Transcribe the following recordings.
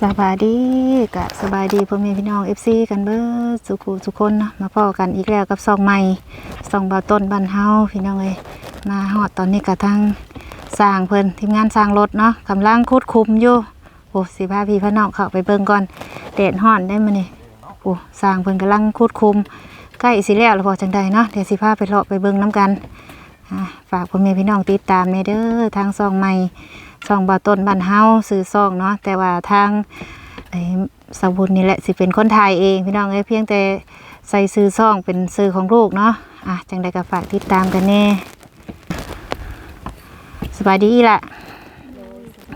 สบายดีกะสบายดีพ่อแม่พี่น้อง FC กันเบิดสุขุทุกคนนะมาพ่อกันอีกแล้วกับซองใหม่ซองบาต้นบ้านเฮาพี่น้องเอ้ยมาฮอดตอนนี้กะทางสร้างเพิ่นทีมงานสร้างรถเนาะกำลังคุดคุมอยู่โอ้สิพาพี่พี่น้องเข้าไปเบิ่งก่อนแดดฮ้อนได้มื้อนี้โอ้สร้างเพิ่นกำลังคุดคุมใกล้สิแล้วพอจังใดเนาะเดี๋ยวสิพาไปเลาะไปเบิ่งน้กันฝากพ่อแม่พี่น้องติดตามในเด้อทางซองใหม่ ซองบาต้นบ้านเฮาซื้อซองเนาะแต่ว่าทางไอ้สาวบุญนี่แหละสิเป็นคนไทยเอง พี่น้องเอ้ยเพียงแต่ใส่ซื้อซองเป็นซื้อของลูกเนาะอะจังใดก็ฝากติดตามกันแน่สบายดีล่ะ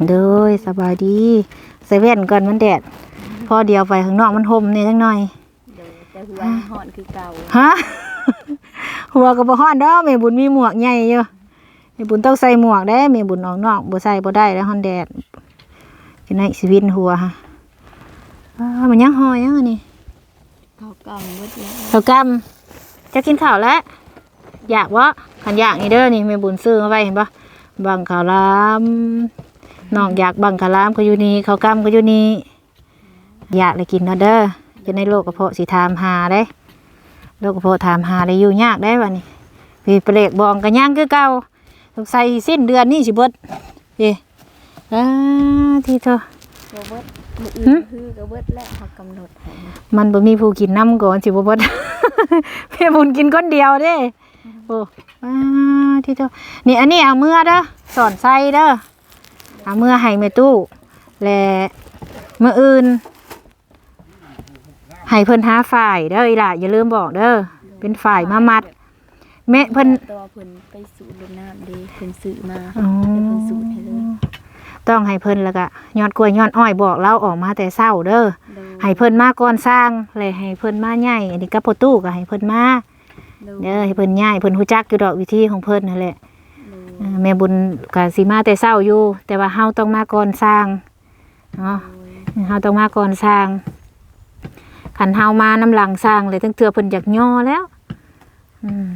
เด้อสบายดีใส่แว่นก่อนมันแดดพอเดียวไปข้างนอกมันห่มนี่จังหน่อยเดี๋ยวแต่หัวหอนคือเก่าฮะหัวก็บ่ฮ้อนดอกแม่บุญมีหมวกใหญ่อยู่แม่บุญต้องใส่หมวกได้แม่บุญออกนอกบ่ใส่บ่ได้แล้วฮ้อนแดดอยู่ในชีวิตหัวฮะอ้ามันยังหอยยังอันนี้เขากล่องมืดแล้วเท่ากำจะกินข้าวแล้วอยากวะขันอยากนี่เด้อนี่แม่บุญซื้อมาไว้เห็นปะบังข้าวหลามน้องอยากบังข้าวหลามก็อยู่นี่ข้าวกำก็อยู่นี่อยากเลยกินเนาะเด้อจะในโรคกระเพาะสิถามหาได้โรคกระเพาะถามหาได้อยู่ยากได้บัดนี้พี่เปลกบองกันย่างคือเก่าต้อง ใส่สิ้นเดือนนี่สิเบิดเย่อ่าที่เธอโรเบิร์ตมืออื่นคือโรเบิร์ตและเขากำหนดให้มันบ่มีผู้กินน้ำก่อนสิบ่เบิด แม่บุญกินคนเดียวเด้โอ้อ่าที่เธอนี่อันนี้เอาเมื่อเด้อสอนใส่เด้อเอาเมื่อให้แม่ตู้และเมื่ออื่นให้เพิ่นหาฝ่ายเด้ออีหล่ะอย่าลืมบอกเด้อเป็นฝ่ายมามัด แม่เพิ่นตัวเพิ่นไปสูดลมน้ำดีเพิ่นซื้อมาอ๋อเดี๋ยวเพิ่นสูดให้เลยต้องให้เพิ่นแล้วก็ยอดกล้วยยอดอ้อยบอกเราออกมาแต่เช้าเด้อโดยให้เพิ่นมาก่อนสร้างเลยให้เพิ่นมาใหญ่อันนี้กับพ่อตู้ก็ให้เพิ่นมาโดยเด้อให้เพิ่นย้ายเพิ่นฮู้จักอยู่ดอกวิธีของเพิ่นนั่นแหละโดยเออแม่บุญก็สิมาแต่เช้าอยู่ แต่ว่าเฮาต้องมาก่อนสร้างเนาะเฮาต้องมาก่อนสร้างคันเฮามาน้ำหลังสร้างเลยตั้งเทื่อเพิ่นอยากย่อแล้ว อืม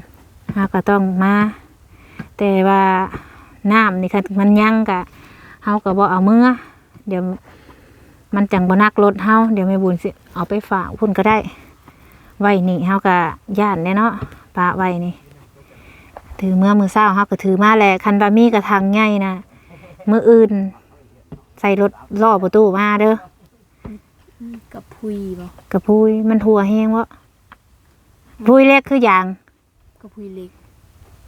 เฮาก็ต้องมา แต่ว่าน้ำนี่คันมันยังก็เฮาก็บ่เอามือเดี๋ยวมันจังบ่นักรถเฮาเดี๋ยวแม่บุญสิเอาไปฝากพุ่นก็ได้ ไว้นี่เฮาก็ย่านแน่เนาะปะไว้นี่ ถือเมื่อมือเศร้าเฮาก็ถือมาแหละคันบามีกระทังใหญ่นะมืออื่น ใส่รถล่อประตูมาเด้อกับพุยบ่กระพุยมันหัวแห้งวะพุยเล็กคืออย่าง กับพุยเล็ก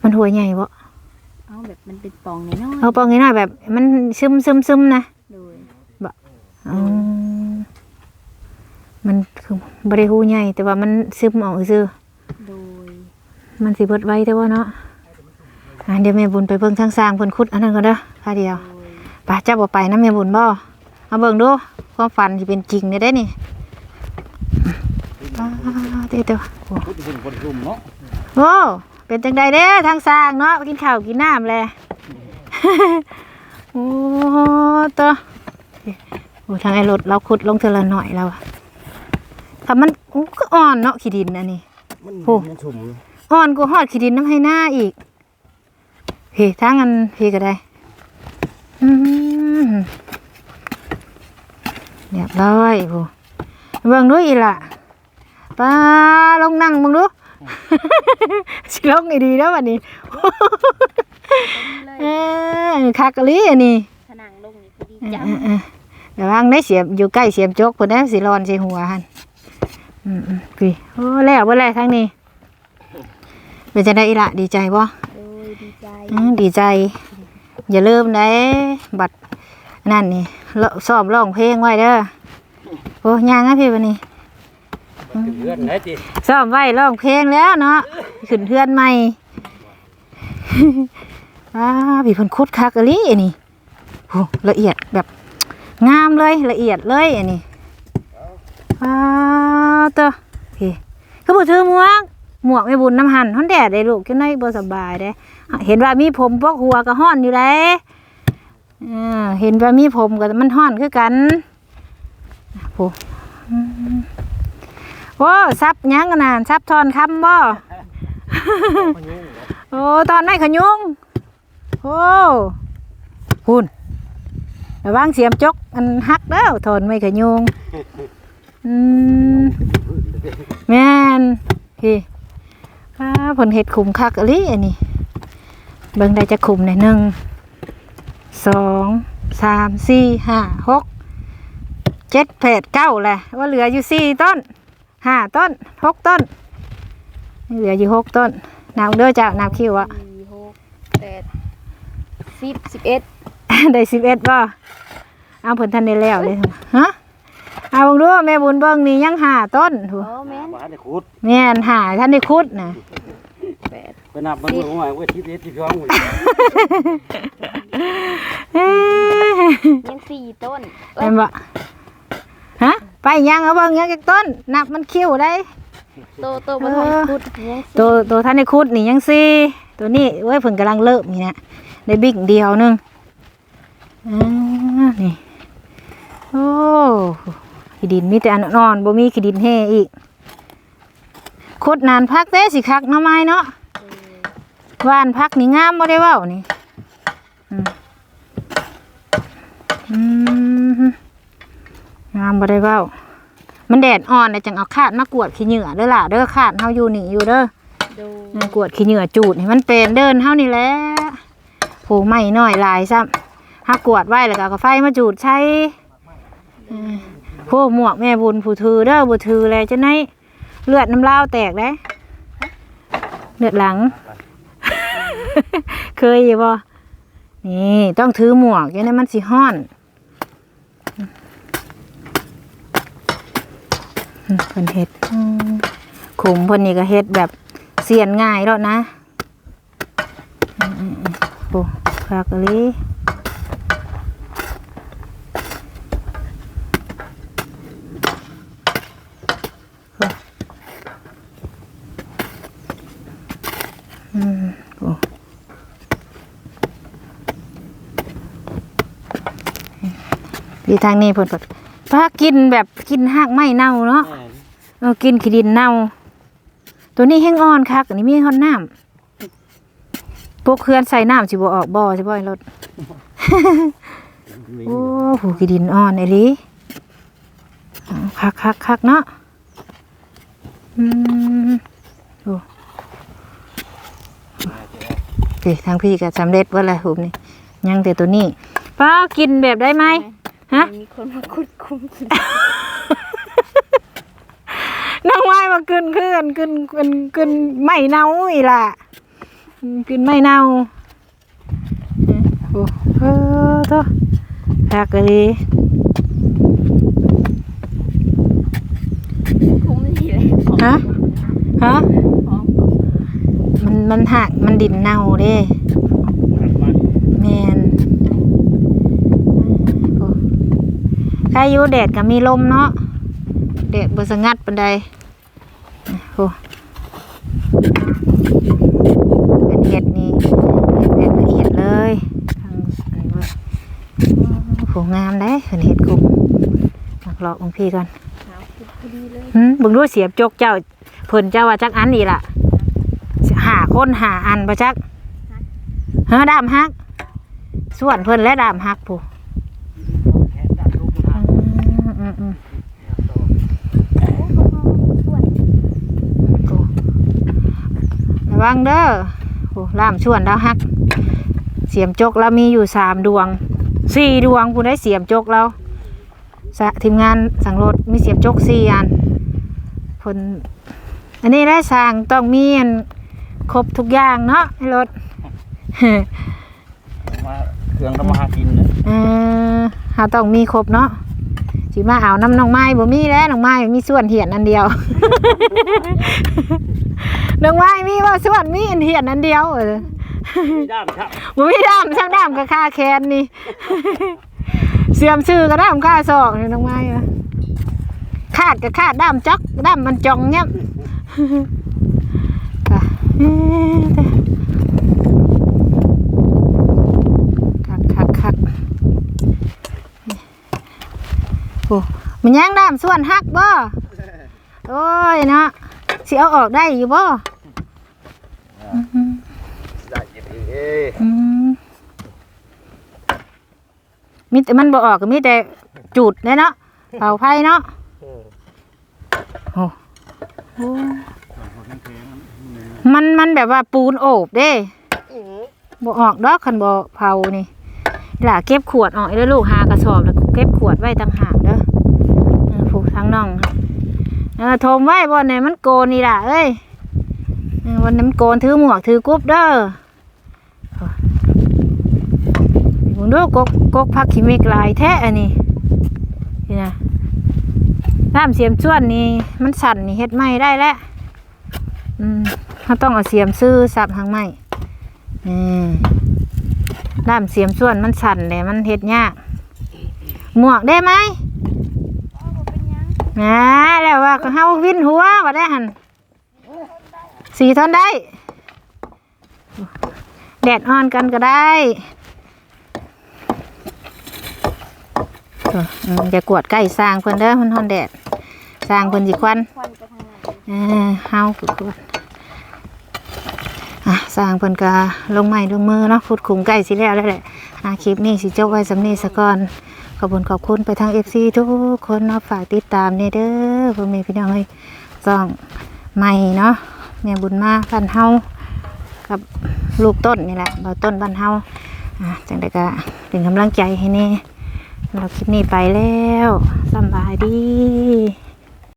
มันหัวใหญ่วะเอาแบบมันเป็นปองน้อยเอาปองนิดหน่อยแบบมันซึมซึมซึมนะๆโดยอ๋อมันคือบริหูใหญ่แต่ว่ามันซึมออกซื่อโดย มันสิเบิดไว้แต่ว่าเนาะอะเดี๋ยวแม่บุญไปเบิ่งทางสร้างเพิ่นขุดอันนั้นก่อนเด้อพาเดียวโดยไป้าเจ้าบ่ไปนะแม่บุญบ่เอาเบิ่งดูความฝันสิเป็นจริงได้ได้นี่ป้าเด้อเด้อโอ้ พูดถึงคนกลุ่มเนาะโอ้เป็นจังใดเด้อทางสร้างเนาะกินข้าวกินน้ำแลโอ้ตัวโอ้ทางไอ้รถเราขุดลงเทอละหน่อยแล้วอะถ้ามันอู้ก็อ่อนเนาะขี้ดินอันนี้ มันโอ้ มันชุ่มอ่อนกว่าฮอดขี้ดินน้ำให้หน้าอีกเฮ้ทางอันเฮ้ก็ได้อืมเรียบร้อยโอ้เบิ่งดูอีหล่ะป้าลงนั่งเบิ่งดู สิลงอีดีแล้ววันนี้เลยเออคักกะลีอันนี้ผนังลงนี่พอดีเออจับเออเออระวังได้เสียบอยู่ใกล้เสียบจกเพิ่นได้สิร้อนใส่หัวหั่นอืมอืมพี่โอ้แล้วบ่แล้วทางนี้เป็นจังได๋อีหล่ะดีใจบ่โดยดีใจอืมดีใจ อย่าลืมนะบัตรนั่นนี่เลาะซ้อมร้องเพลงไว้เด้อโอ้ยังนะพี่วันนี้ เพื่อนไหนจีซ้อมไว้ร้องเพลงแล้วเนาะขึ้นเทือนใหม่ว้าพี่เพิ่นโคตรคักอะลิอันนี้โอ้ละเอียดแบบงามเลยละเอียดเลยอันนี้ว้าวตัวพี่คือบ่ถือหมวกหมวกไม่บุญน้ำหันฮ้อนแดดได้ลูกจังได๋บ่สบายเด้เห็นว่ามีผมพวกหัวก็ห้อนอยู่เลยเออเห็นว่ามีผมก็มันห้อนคือกันโอ้ โอ้ซับหยังกันน่ะซับทอนคำบ่โอ้ตอนไหนขยุงโอ้หุ่นระวังเสียมจกอันหักเด้อทนไม่ขะยุงอืมแม่นพี่อ้าผลเห็ดขุมคักอะลิอันนี้เบิ่งได้จะขุมในอยหนึ่งสองสามสี่ห้าหกเจ็ดแปดเก้าแหละว่าเหลืออยู่สี่ต้น ห้าต้นหกต้น เหลืออยู่หกต้นนับเด้อจ้านับคิวอะสี่หกแปดสิบสิบเอ็ดได้สิบเอ็ดบ่เอาผลทันได้แล้วเลยฮะเอาเบิ่งดูแม่บุญเบิ่งนี่ยังหาต้นโหโอ้แม่นบ้านได้ขุดแม่นหาท่านได้คุดนะแปดไปนับมันเมื่อวานว่าที่เด็ดที่ฟ้องอยู่เอ้ยยังสี่ต้นเอ้เห็ยนบ่ฮะ ไปยังเอาเบิ่งยังจักต้น นับมันคิวได้ โตโตมาทำพุดยังสี่ตัวตัวท่านได้คุดนี่ยังสี่ตัวนี้เว้ยเพิ่นกำลังเริ่มนี่นะได้บิ๊กเดียวหนึงอ่านี่โอ้ขี้ดินมีแต่อันนอนบ่มีขี้ดินแห่อีกคุดนานพักเด้สิคักหน้อไม้เนาะหวานพักนี่งามบ่ได้เว้านี่อืมอืม งามบ่ได้เว้า มันแดดอ่อนเลยจังเอาคาดมากวดขี้เหงื่อเด้อล่ะเด้อคาดเฮาอยู่นี่อยู่เด้อดูมากวดขี้เหงื่อจูดให้มันเป็นเดินเท่านี้แหละโผไม่น้อยหลายซ้ำถ้ากวดไว้แล้วก็เอากาไฟมาจูดใช้เออพวกหมวกแม่บุญผู้ถือเด้อผู้ถือแลจะไหนเลือดน้ำลาวแตกได้เลือดหลัง เคยอยู่บ่นี่ต้องถือหมวกอย่างนั้นมันสิห้อนอืม เพิ่นเฮ็ดขุมเพิ่นนี่ก็เฮ็ดแบบเสียนง่ายแล้วนะอืมๆๆโอ้คากะลีดีทางนี้เพิ่น ก็พากินแบบกินหากไม้เน่าเนาะเออกินขี้ดินเน่า ตัวนี้แห้งอ่อนคักอันนี้มีฮอนน้ำพวกเคลื่อนใส่น้ำสิบ่ออกบ่ใช่บ่ไอ้รถโอ้โหขี้ดินอ่อนไอ้ลิเอาคักคักคักเนาะ อืมโอ้โอเคทางพี่ก็สำเร็จว่าอะไรหุมนี่ ยังแต่ตัวนี้ป้ากินแบบได้ไหม ฮะ มีคนมาคุด คุ้มกินน้องไม้มากินขึ้นกินกินกินไม่เน่าอีหล่ะอืมกินไม่เน่าโอ้เออตัวคักเลยคุ้มดีเลยฮะฮะพร้อมมันมันหักมันดินเน่าเด้แมนโอ้ ใครอยู่แดดก็มีลมเนาะแดดบสงัดปันใดโอ้เป็นเห็ดนี่เห็ดละเอียดเลยทางอันนี้เว้ยโอ้โหงามได้เป็นเห็ดกลุ่มมักเลาะของพี่ก่อนหาคุดพอดีเลยหืมเบิ่งดูเสียบจกเจ้าเพิ่นเจ้าว่าจักอันนี่ล่ะหาคนหาอันบ่จักเฮ้อดามฮักส่วนเพิ่นและดามฮักผู้อืมอืมอืม โอ้เขาเอาส่วน โอ้ระ วังเด้อโอ้ล่ามชวนแล้วฮัก เสียมจกเรามีอยู่สามดวงสี่ดวงผู้ได้เสียมจกเราสะทีมงานสั่งรถมีเสียมจกสี่อันเพิ่นอันนี้ได้สั่งต้องมีอันครบทุกอย่างเนาะให้รถมาเครื่องทำมาหากินเนี่ยเออหาต้องมีครบเนาะสิมาเอาน้ำน้องไม้บ่มีแล้วน้องไม้มีส่วนเหียนอันเดียว น้องไม้มีว่าส่วนมีอันเหียนอันเดียวเออมีด้ามครับบ่มีด้ามซ้ำด้ามกับค่าแคนนี่ เสียมซื้อกับด้ามค่าศอกนี่น้องไม้วะขาดกับขาดด้ามจักด้ามมันจองเงี้ยค่ะเอ๊ะคักคักคักโอ้มันยังด้ามส่วนหักบ่โอ้ยเนาะสิเอาออกได้อยู่บ่ ได้ยิน เอ้ยอืมมีแต่มันบ่ออกก็มีแต่จุดเด้เนาะเผาไฟเนาะเออโอ้โอ้มันมันแบบว่าปูนโอบเด้บ่ออกดอกคันบ่เผานี่หล่ะเก็บขวดออกเด้อลูกหากระสอบแล้วเก็บขวดไว้ต่างหากเด้อเออผูกทั้งน้องครับเออโทมไว้บ่เนี่ยมันโกนนี่ล่ะเอ้ยเออวันนี้มันโกนถือหมวกถือกุ๊บเด้อมึ งดูกกกกพักขิมิกลายแท้อันนี้นี่นะน้ำเสียมส่วนนี่มันสั่นนี่เฮ็ดไม่ได้แล้วอืมเขาต้องเอาเสียมซื้อสับทางไม้นี่น้ำเสียมส่วนมันสั่นเลยมันเฮ็ดยาก หมวกได้ไหมนะแล้วว่าก็เฮาวินหัวว่าได้หันสีทนได้ แดดอ่อนกันก็ได้ เอย่ากวดใกล้สร้างเพิ่นเด้อมันฮอนแดดสร้างเพิ่นสิควันควันไปทางไหนเออเฮาคือกวดอะสร้างเพิ่นก็ลงไม้ลงมือเนาะพูดคุมใกล้สิแล้วแล้วแหละอะคลิปนี้สิจบไว้สำนี้ซะก่อนขอบคุณขอบคุณไปทาง FC ทุกคนเนาะฝากติดตามเนี่ยเด้อพ่อแม่พี่น้องเอ้ยซ่องใหม่เนาะแม่บุญมาบ้านเฮากับลูกต้นนี่แหละเบาต้นบ้านเฮาอะจังไดก็เป็นกำลังใจให้แน่ เราคลิปนี้ไปแล้วสบายดี